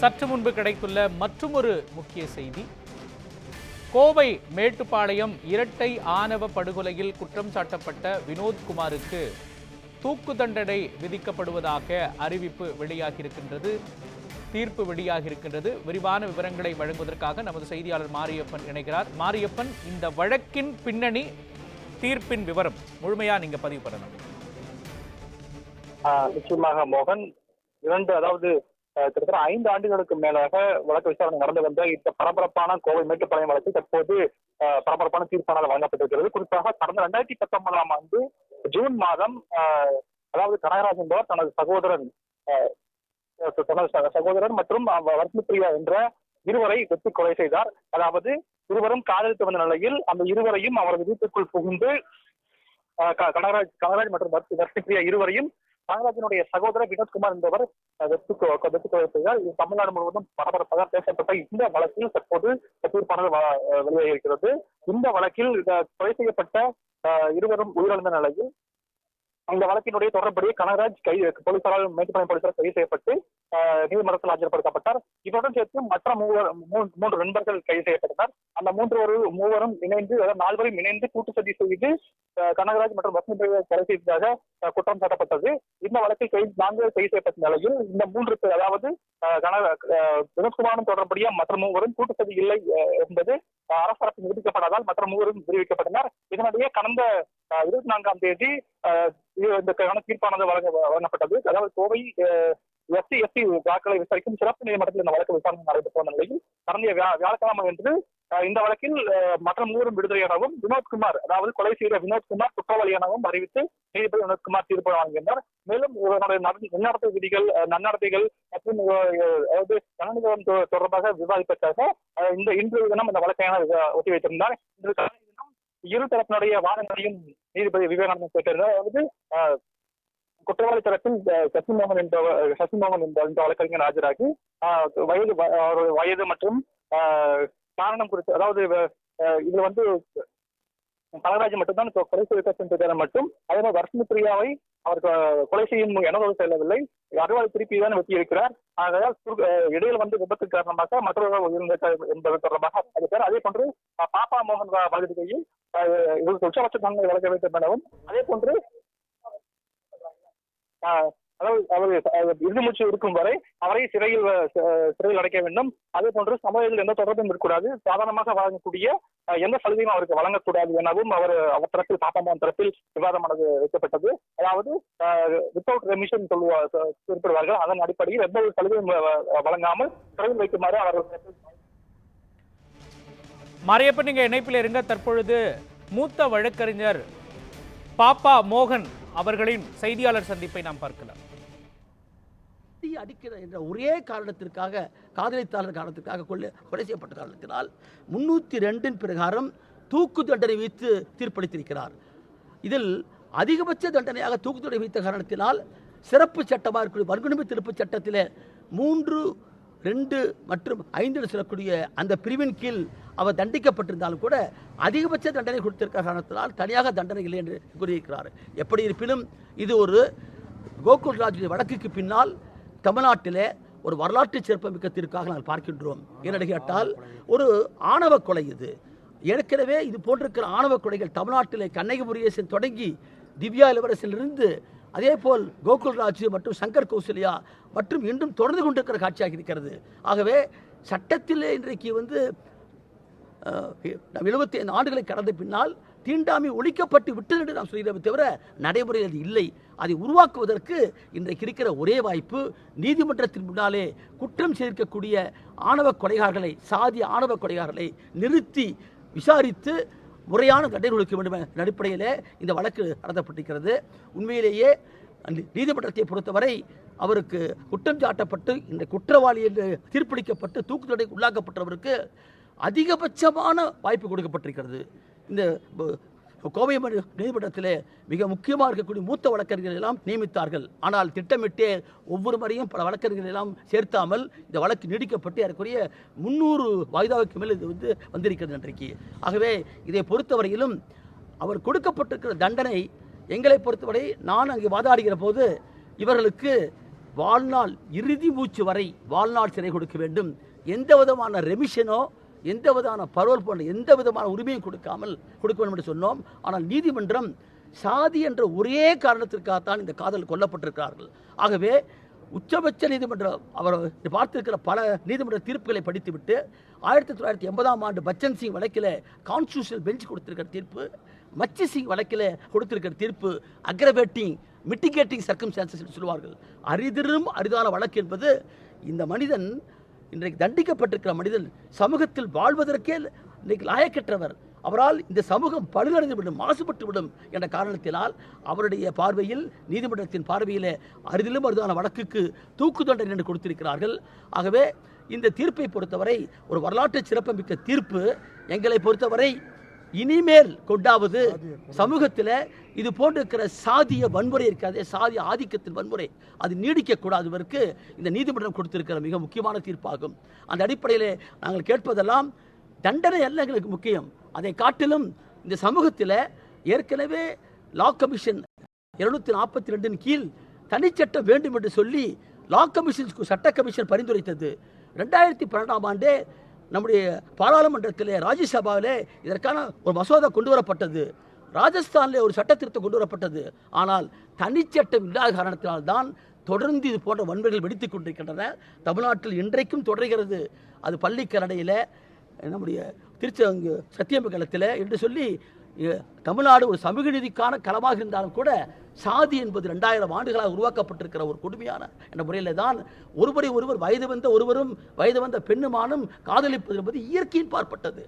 சற்று முன்பு கிடைத்துள்ள மற்றொரு முக்கிய செய்தி. கோவை மேட்டுப்பாளையம் இரட்டை ஆணவ படுகொலையில் குற்றம் சாட்டப்பட்ட வினோத்குமாருக்கு தூக்கு தண்டனை விதிக்கப்படுவதாக அறிவிப்பு வெளியாகியிருக்கின்றது. தீர்ப்பு வெளியாகியிருக்கின்றது. விரிவான விவரங்களை வழங்குவதற்காக நமது செய்தியாளர் மாரியப்பன் இணைகிறார். மாரியப்பன் இந்த வழக்கின் பின்னணி தீர்ப்பின் விவரம். முழுமையா நீங்க பதிவு பண்ணணும். ஆஹ் நிச்சயமாக மோகன் இரண்டு அதாவது கிட்டத்தட்ட ஐந்து ஆண்டுகளுக்கு மேலாக வழக்கு விசாரணை நடந்து வந்த இந்த பரபரப்பான கோவை மேட்டுப்பாளையம் வழக்கு தற்போது ஆஹ் பரபரப்பான தீர்ப்பானால் வழங்கப்பட்டிருக்கிறது. குறிப்பாக கடந்த ரெண்டாயிரத்தி பத்தொன்பதாம் ஆண்டு ஜூன் மாதம் ஆஹ் அதாவது கனகராஜ் என்பவர் தனது சகோதரன் தனது சகோதரன் மற்றும் அவ- என்ற இருவரை வெட்டி கொலை செய்தார். அதாவது இருவரும் காதலித்து வந்த நிலையில் அந்த இருவரையும் அவரது வீட்டுக்குள் புகுந்து ஆஹ் க- கனகராஜ் கனகராஜ் மற்றும் வர்ஷி இருவரையும் கனகராஜனுடைய சகோதரர் வினோத்குமார் என்பவர் அஹ், வெட்டு கொ- இது தமிழ்நாடு முழுவதும் பரபரப்பாக பேசப்பட்ட இந்த வழக்கில் தற்போது தீர்ப்பானது வ- இருக்கிறது இந்த வழக்கில் கொலை செய்யப்பட்ட இருவரும் உயிரிழந்த நிலையில் இந்த வழக்கினுடைய தொடர்புடைய கனகராஜ் கைது போலீசாரால் மேட்டுப்பாளையம் போலீசார் கைது செய்யப்பட்டு நீதிமன்றத்தில் ஆஜர்படுத்தப்பட்டார். இவருடன் சேர்த்து மற்ற மூவர் மூன்று நண்பர்கள் கைது செய்யப்பட்டனர். அந்த மூன்று மூவரும் இணைந்து அதாவது நால்வரும் இணைந்து கூட்டு சதி செய்து கனகராஜ் மற்றும் வசந்த் பிரிவை கொலை செய்ததாக குற்றம் சாட்டப்பட்டது. இந்த வழக்கில் கைது நான்கு கைது செய்யப்பட்ட நிலையில் இந்த மூன்று பேர் அதாவது வினோத்குமாரும் தொடர்புடைய மற்ற மூவரும் கூட்டு சதி இல்லை என்பது அஹ், அரசு நிரூபிக்கப்படாதால் மற்ற மூவரும் விடுவிக்கப்பட்டனர். இதனிடையே கடந்த இருபத்தி நான்காம் தேதி இந்த தீர்ப்பானது வழங்க வழங்கப்பட்டது. அதாவது கோவை எஸ்சி எஸ்சி வாக்களை விசாரிக்கும் சிறப்பு நீதிமன்றத்தில் இந்த வழக்கு விசாரணை நடைபெற்று வந்த நிலையில் கடந்த வியா- வியாழக்கிழமை என்று இந்த வழக்கில் மற்ற மூவரும் விடுதலையானவும் வினோத்குமார் அதாவது கொலை செய்த வினோத்குமார் குற்றவாளி எனவும் அறிவித்து நீதிபதி வினோத்குமார் தீர்ப்பு வழங்கினார். மேலும் இவருடைய நன்னடத்தை விதிகள் நன்னடத்தைகள் மற்றும் அதாவது ஜனநிகழ்வு தொடர்பாக விவாதிப்பதற்காக இந்த இன்று தினம் இந்த வழக்கையான ஒத்தி வைத்திருந்தார். இன்று காலை தினம் இரு தரப்பினுடைய வாதங்களையும் நீதிபதி விவேகானந்தன் கேட்டிருந்தார். அதாவது குற்றவாளி தரப்பில் சசிமோகன் என்ற சசிமோகன் என்ற இந்த வழக்கறிஞர் ஆஜராகி வயது அவருடைய வயது மற்றும் காரணம் குறித்து அதாவது இதுல வந்து கனகராஜ் மட்டும்தான் கொலை செய்த மட்டும் அதே மாதிரி வர்ஷினி பிரியாவை அவர் கொலை செய்யும் எனவும் செல்லவில்லை அறுவாலை திருப்பி தான் வெட்டி இருக்கிறார் ஆகையால் இடையில் வந்து விபத்து காரணமாக மற்றவர்கள் உயிர்ந்த என்பது தொடர்பாக அது பேர் அதே போன்று பாப்பா மோகன் வலதுகையில் இவருக்கு உச்சபட்ச தன்மை வழங்க வேண்டும் எனவும் அதே போன்று ஆஹ், அதாவது அவர் அஹ், இறுதி மூச்சு இருக்கும் வரை அவரை சிறையில் வ- சிறையில் அடைக்க வேண்டும். அதே போன்று சமூகத்தில் எந்த தொடர்பும் இருக்கக்கூடாது. சாதாரணமாக வழங்கக்கூடிய எந்த சலுகையும் அவருக்கு வழங்கக்கூடாது எனவும் அவர் அவர் தரப்பில் பாப்பமான் தரப்பில் விவாதமானது வைக்கப்பட்டது. அதாவது வித்தவுட் ரெமிஷன் சொல்லுவா குறிப்பிடுவார்கள். அதன் அடிப்படையில் எந்த ஒரு சலுகையும் வழங்காமல் சிறையில் வைக்குமாறு அவர்கள் மறையப்ப நீங்க இணைப்பில் இருங்க. தற்பொழுது மூத்த வழக்கறிஞர் பாப்பா மோகன் அவர்களின் செய்தியாளர் சந்திப்பை நாம் பார்க்கலாம். கத்தி அடிக்கிற என்ற ஒரே காரணத்திற்காக காதலித்தாளர் காரணத்திற்காக கொள்ளை கொலை செய்யப்பட்ட காரணத்தினால் முன்னூற்றி ரெண்டின் பிரகாரம் தூக்கு தண்டனை வைத்து தீர்ப்பளித்திருக்கிறார். இதில் அதிகபட்ச தண்டனையாக தூக்கு தண்டனை வைத்த காரணத்தினால் சிறப்பு சட்டமாக இருக்கக்கூடிய வன்கொடுமை திருப்பு சட்டத்தில் மூன்று ரெண்டு மற்றும் ஐந்து சொல்லக்கூடிய அந்த பிரிவின் கீழ் அவர் தண்டிக்கப்பட்டிருந்தாலும் கூட அதிகபட்ச தண்டனை கொடுத்திருக்க காரணத்தினால் தனியாக தண்டனை இல்லை என்று கூறியிருக்கிறார். எப்படி இருப்பினும் இது ஒரு கோகுல்ராஜுடைய வழக்குக்கு பின்னால் தமிழ்நாட்டிலே ஒரு வரலாற்று சிறப்புமிக்க தீர்க்காக நாங்கள் பார்க்கின்றோம். ஏனென்று கேட்டால் ஒரு ஆணவ கொலை இது. ஏற்கனவே இது போன்றிருக்கிற ஆணவ கொலைகள் தமிழ்நாட்டிலே கண்ணகிபுரியசன் தொடங்கி திவ்யா இளவரசிலிருந்து அதே போல் கோகுல்ராஜ் மற்றும் சங்கர் கௌசல்யா மற்றும் இன்றும் தொடர்ந்து கொண்டிருக்கிற காட்சியாக இருக்கிறது. ஆகவே சட்டத்திலே இன்றைக்கு வந்து எழுபத்தி ஐந்து ஆண்டுகளை கடந்த பின்னால் தீண்டாமை ஒழிக்கப்பட்டு விட்டது என்று நாம் சொல்கிறோமே தவிர நடைமுறையில் அது இல்லை. அதை உருவாக்குவதற்கு இன்றைக்கு இருக்கிற ஒரே வாய்ப்பு நீதிமன்றத்தின் முன்னாலே குற்றம் சேர்க்கக்கூடிய ஆணவ கொலைகாரர்களை சாதி ஆணவ கொலைகாரர்களை நிறுத்தி விசாரித்து முறையான தண்டனை கொடுக்க வேண்டும் என்ற அடிப்படையிலே இந்த வழக்கு நடத்தப்பட்டிருக்கிறது. உண்மையிலேயே அந்த நீதிமன்றத்தை பொறுத்தவரை அவருக்கு குற்றம் சாட்டப்பட்டு இந்த குற்றவாளி என்று தீர்ப்பளிக்கப்பட்டு தூக்கு தடைக்கு உள்ளாக்கப்பட்டவருக்கு அதிகபட்சமான வாய்ப்பு கொடுக்கப்பட்டிருக்கிறது. இந்த கோவை மணி- நீதிமன்றத்திலே மிக முக்கியமாக இருக்கக்கூடிய மூத்த வழக்கறிஞர்கள் எல்லாம் நியமித்தார்கள். ஆனால் திட்டமிட்டே ஒவ்வொரு முறையும் பல வழக்கறிஞர்கள் எல்லாம் சேர்த்தாமல் இந்த வழக்கு நீடிக்கப்பட்டு ஏறக்குரிய முந்நூறு வாய்தாவுக்கு மேல் இது வந்து வந்திருக்கிறது இன்றைக்கு ஆகவே இதை பொறுத்தவரையிலும் அவர் கொடுக்கப்பட்டிருக்கிற தண்டனை எங்களை பொறுத்தவரை நான் அங்கே வாதாடுகிற போது இவர்களுக்கு வாழ்நாள் இறுதி மூச்சு வரை வாழ்நாள் சிறை கொடுக்க வேண்டும். எந்த விதமான ரெமிஷனோ எந்த விதமான பரோல் போன்ற எந்த விதமான உரிமையும் கொடுக்காமல் கொடுக்க வேண்டும் என்று சொன்னோம். ஆனால் நீதிமன்றம் சாதி என்ற ஒரே காரணத்திற்காகத்தான் இந்த காதல் கொல்லப்பட்டிருக்கிறார்கள். ஆகவே உச்சபட்ச நீதிமன்றம் அவர் பார்த்திருக்கிற பல நீதிமன்ற தீர்ப்புகளை படித்துவிட்டு ஆயிரத்தி தொள்ளாயிரத்தி எண்பதாம் ஆண்டு பச்சன் சிங் வழக்கில் கான்ஸ்டியூஷனல் பெஞ்ச் கொடுத்திருக்கிற தீர்ப்பு மச்சி சிங் வழக்கில் கொடுத்திருக்கிற தீர்ப்பு அக்ரவேட்டிங் மிட்டிகேட்டிங் சர்க்கம் சான்சஸ் சொல்லுவார்கள். அரிதிரும் அரிதான வழக்கு என்பது இந்த மனிதன் இன்றைக்கு தண்டிக்கப்பட்டிருக்கிற மனிதன் சமூகத்தில் வாழ்வதற்கே இன்றைக்கு லாயக்கற்றவர். அவரால் இந்த சமூகம் பழுதடைந்து விடும் மாசுபட்டு விடும் என்ற காரணத்தினால் அவருடைய பார்வையில் நீதிமன்றத்தின் பார்வையில் அரிதிலும் அரிதான வழக்குக்கு தூக்கு தண்டனை என்று கொடுத்திருக்கிறார்கள். ஆகவே இந்த தீர்ப்பை பொறுத்தவரை ஒரு வரலாற்று சிறப்புமிக்க தீர்ப்பு. எங்களை பொறுத்தவரை இனிமேல் கொண்டாவது சமூகத்தில் இது போன்றிருக்கிற சாதிய வன்முறை இருக்காது சாதிய ஆதிக்கத்தின் வன்முறை. அது நீடிக்கக்கூடாதவருக்கு இந்த நீதிமன்றம் கொடுத்திருக்கிற மிக முக்கியமான தீர்ப்பாகும். அந்த அடிப்படையில் நாங்கள் கேட்பதெல்லாம் தண்டனை அல்ல எங்களுக்கு முக்கியம். அதை காட்டிலும் இந்த சமூகத்தில் ஏற்கனவே லா கமிஷன் இருநூத்தி நாற்பத்தி ரெண்டின் கீழ் தனிச்சட்டம் வேண்டும் என்று சொல்லி லா கமிஷன் சட்ட கமிஷன் பரிந்துரைத்தது. ரெண்டாயிரத்தி பன்னெண்டாம் ஆண்டே நம்முடைய பாராளுமன்றத்திலே ராஜ்யசபாவிலே இதற்கான ஒரு மசோதா கொண்டு வரப்பட்டது ராஜஸ்தானிலே ஒரு சட்ட திருத்தம் கொண்டு வரப்பட்டது ஆனால் தனிச்சட்டம் இல்லாத காரணத்தினால்தான் தொடர்ந்து இது போன்ற வன்முறைகள் வெடித்துக் கொண்டிருக்கின்றன. தமிழ்நாட்டில் இன்றைக்கும் தொடர்கிறது. அது பள்ளிக்கரடையில் நம்முடைய திருச்செங்கு சத்தியமங்கலத்தில் என்று சொல்லி தமிழ்நாடு ஒரு சமூக நீதிக்கான களமாக இருந்தாலும் கூட சாதி என்பது ரெண்டாயிரம் ஆண்டுகளாக உருவாக்கப்பட்டிருக்கிற ஒரு கொடுமையான என்ற முறையில் தான் ஒருவரை ஒருவர் வயது வந்த ஒருவரும் வயது வந்த பெண்ணுமானும் காதலிப்பது என்பது இயற்கையின் பார்ப்பட்டது.